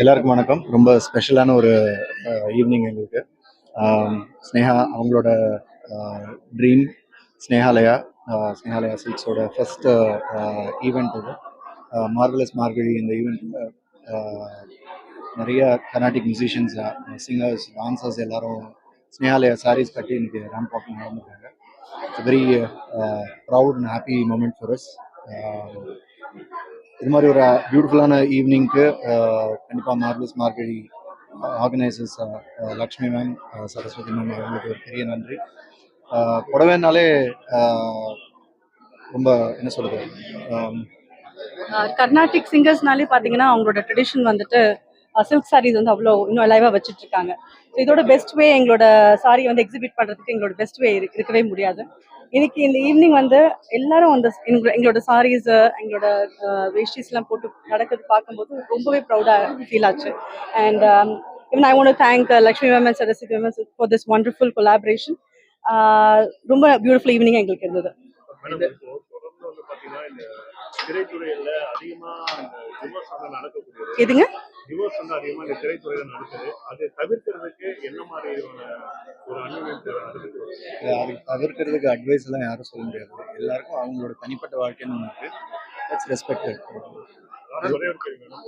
எல்லாருக்கும் வணக்கம். ரொம்ப ஸ்பெஷலான ஒரு ஈவினிங் எங்களுக்கு. ஸ்னேகா அவங்களோட ட்ரீம் ஸ்னேகாலயா ஸ்னேகாலயா சில்க்ஸோட ஃபர்ஸ்ட் ஈவெண்ட் இது. மார்வலஸ் மார்கழி இந்த ஈவெண்ட்டில் நிறைய கர்நாடிக் மியூசிஷியன்ஸ் சிங்கர்ஸ் டான்சர்ஸ் எல்லாரும் ஸ்னேகாலயா சாரீஸ் கட்டி இன்னைக்கு ramp walk நடந்துருக்காங்க. It's very proud and happy moment for us இது மாதிரி ஒரு பியூட்டிஃபுல்லான ஈவினிங்க்கு கண்டிப்பாக marvellous Margazhi organisers Lakshmi ma'am Saraswati ma'am அவங்களுக்கு ஒரு பெரிய நன்றி. புடவைனாலே ரொம்ப என்ன சொல்கிறது கர்நாடிக் சிங்கர்ஸ்னாலே பார்த்தீங்கன்னா அவங்களோட ட்ரெடிஷன் வந்துட்டு சில்க் சாரீஸ் வந்து அவ்வளோ இன்னும் அலைவாக வச்சுட்டு இருக்காங்க ஸோ இதோட பெஸ்ட் வே எங்களோட சாரி வந்து எக்ஸிபிட் பண்ணுறதுக்கு எங்களோட பெஸ்ட் வே இருக்கவே முடியாது. இன்னைக்கு இந்த ஈவினிங் வந்து எல்லாரும் அந்த எங்களோட சாரீஸ் எங்களோட வேஷ்டிஸ்லாம் போட்டு நடக்கிறது பார்க்கும்போது ரொம்பவே ப்ரௌடாக ஃபீல் ஆச்சு. And even I want thank Lakshmi ma'am and Saraswati ma'am for this wonderful collaboration ரொம்ப பியூட்டிஃபுல் ஈவினிங் எங்களுக்கு இருந்தது. எதுங்க? டிவோர்ஸ் வந்து அதிகமா இந்த திரைத்துறையில நடக்குது. அதை தவிர்க்கிறதுக்கு என்ன மாதிரி ஒரு அனுமதி அதுக்கு அது தவிர்க்கிறதுக்கு அட்வைஸ் எல்லாம் யாரும் சொல்ல முடியாது. எல்லாருக்கும் அவங்களோட தனிப்பட்ட வாழ்க்கைன்னு ஒன்று இருக்கு. தட்ஸ் ரெஸ்பெக்டட்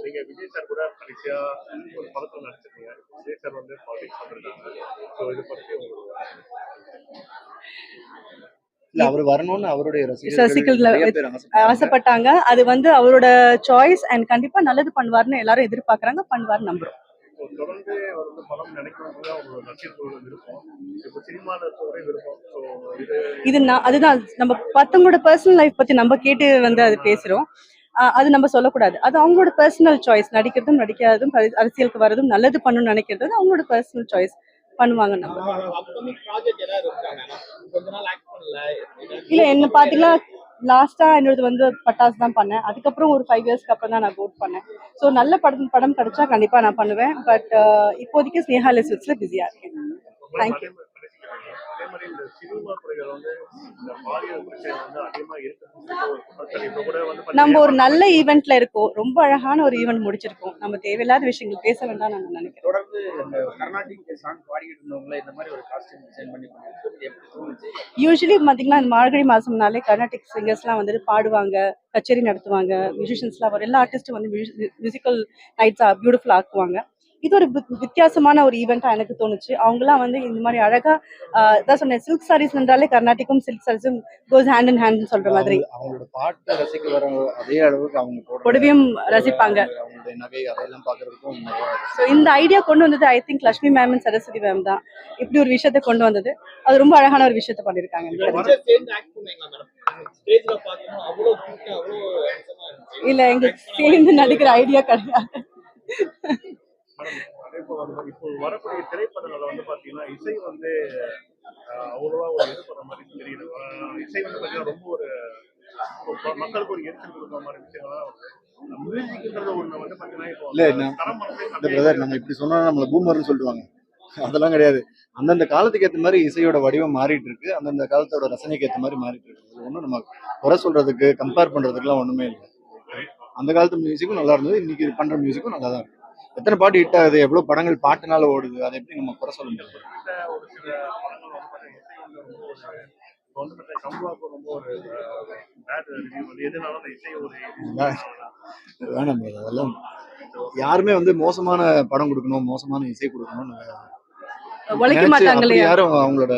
நீங்க விஜய் சார் கூட கடைசியா ஒரு படத்துல நடிச்சிருக்கீங்க. விஜய் சார் வந்து பாலிடிக்ஸ் வந்திருக்காங்க ஸோ இதை பத்தி உங்களுக்கு இல்ல அவர் வரணும்னு அவருடைய ரசிகர்கள். ஆசைப்பட்டாங்க. அது வந்து அவரோட சாய்ஸ் அண்ட் கண்டிப்பா நல்லது பண்ணுவார்னு எல்லாரும் எதிர்பார்க்கறாங்க பண்ணுவார் நம்புறோம். தொடர்ந்து அவர் வந்து படம் நினைக்கிறது அவங்களோட ரசிகர்களோட விருப்பம் இப்போ சினிமாவில் இருக்கவரே விருப்பம் ஸோ இது நான் அதுதான் நம்ம மத்தவங்களோட பர்சனல் லைஃப் பத்தி நம்ம கேட்டு வந்து அது பேசுறோம். அது நம்ம சொல்லக்கூடாது. அது அவங்களோட பர்சனல் சாய்ஸ் நடிக்கிறதும் நடிக்காததும் அரசியலுக்கு வரதும் நல்லது பண்ணணும்னு நினைக்கிறது அவங்களோட பர்சனல் சாய்ஸ் பண்ணுவாங்க இல்ல என்ன பாத்தீங்கன்னா லாஸ்டா என்னோடது வந்து பட்டாசு தான் பண்ணேன். அதுக்கப்புறம் ஒரு ஃபைவ் இயர்ஸ்க்கு அப்புறம் தான் நான் கோட் பண்ணேன். ஸோ நல்ல படம் படம் கிடைச்சா கண்டிப்பா நான் பண்ணுவேன். பட் இப்போதைக்கு ஸ்னேஹால சில்க்ஸ்ல பிஸியா இருக்கேன். அதே மாதிரி இந்த சினிமா துறைகள் வந்து இந்த பாலியல் பிரச்சனை வந்து அதிகமா இப்போ கூட வந்து நம்ம ஒரு நல்ல ஈவெண்ட்ல இருக்கோம். ரொம்ப அழகான ஒரு ஈவெண்ட் முடிச்சிருக்கோம். நம்ம தேவையில்லாத விஷயங்கள் பேச வேண்டாம் நான் நினைக்கிறேன். தொடர்ந்து இந்த கர்நாடிக் சாங் பாடிக்கிட்டு இருந்தவங்கள இந்த மாதிரி ஒரு காஸ்டியூம் டிசைன் பண்ணி யூஸ்வலி பாத்தீங்கன்னா இந்த மார்கழி மாசம்னாலே கர்நாடிக் சிங்கர்ஸ்லாம் வந்துட்டு பாடுவாங்க கச்சேரி நடத்துவாங்க மியூசிஷியன்ஸ்லாம் வரும். எல்லா ஆர்டிஸ்டும் வந்து மியூசிக்கல் நைட்ஸ் பியூட்டிஃபுல் ஆக்குவாங்க. இது ஒரு வித்- வித்தியாசமான ஒரு ஈவெண்ட்டா எனக்கு தோணுச்சு. அவங்கலாம் வந்து இந்த மாதிரி அழகா இதான் சொன்னேன் சில்க் சாரீஸ் என்றாலே கர்நாடிக்கும் சில்க் சாரீஸும் கோஸ் ஹேண்ட் இன் ஹேண்ட் சொல்ற மாதிரி. அவங்க- அவங்களோட பாட்டை ரசிக்க வர அதே அளவுக்கு அவங்க போடுற புடவையும் ரசிப்பாங்க. ஸோ இந்த ஐடியா கொண்டு வந்தது I think Lakshmi ma'am and Saraswati ma'am தான். இப்படி ஒரு விஷயத்தை கொண்டு வந்தது. அது ரொம்ப அழகான ஒரு விஷயத்தை பண்ணியிருக்காங்க இல்ல எங்களுக்கு சேர்ந்து நடிக்கிற ஐடியா கிடையாது மேடம், அதே போல வந்து இப்போ வரக்கூடிய திரைப்படங்கள்ல வந்து பாத்தீங்கன்னா இசை வந்து அவ்வளவா ஒரு இது பண்ண மாதிரி தெரியல ஆஹ், இசை வந்து பாத்தீங்கன்னா ரொம்ப ஒரு மக்களுக்கு ஒரு எரிச்சல் கொடுக்குற மாதிரி விஷயங்கள்லாம் வருது. இல்ல, இந்த பிரதர் நம்ம இப்படி சொன்னா நம்மள பூமர்னு சொல்லிடுவாங்க அதெல்லாம் கிடையாது. அந்தந்த காலத்துக்கு ஏத்த மாதிரி இசையோட வடிவம் மாறிட்டு இருக்கு. அந்தந்த காலத்தோட ரசனைக்கு ஏத்த மாதிரி மாறிட்டு இருக்கு. ஒண்ணும் நம்ம குறை சொல்றதுக்கு கம்பேர் பண்றதுக்குலாம் ஒண்ணுமே இல்லை. அந்த காலத்து மியூசிக்கும் நல்லா இருந்தது. இன்னைக்கு பண்ற மியூசிக்கும் நல்லா தான் இருக்கு. எத்தனை பாட்டு ஹிட் ஆகுது? எவ்வளவு படங்கள் பாட்டுனால ஓடுது? அதை எப்படி நம்ம குறை சொல்ல முடியாது வேணாம். அதெல்லாம் யாருமே வந்து மோசமான படம் கொடுக்கணும் மோசமான இசை கொடுக்கணும்னு யாரும் அவங்களோட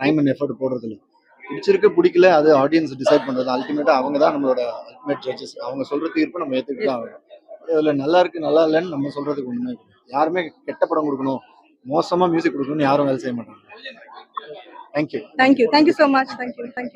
டைம் அண்ட் எஃபர்ட் போடுறது இல்லை பிடிச்சிருக்கு பிடிக்கல அது ஆடியன்ஸ் டிசைட் பண்றது. அல்டிமேட்டா அவங்க தான் நம்மளோட அல்டிமேட் ஜட்ஜஸ் அவங்க சொல்ற தீர்ப்பு நம்ம ஏத்துக்கிட்டு தான் ஆகணும். அதுல நல்லா இருக்கு நல்லா இல்லைன்னு நம்ம சொல்றதுக்கு ஒண்ணுமே யாருமே கெட்ட படம் கொடுக்கணும் மோசமா மியூசிக் கொடுக்கணும்னு யாரும் வேலை செய்ய மாட்டாங்க. Thank you thank you thank you so much thank you thank you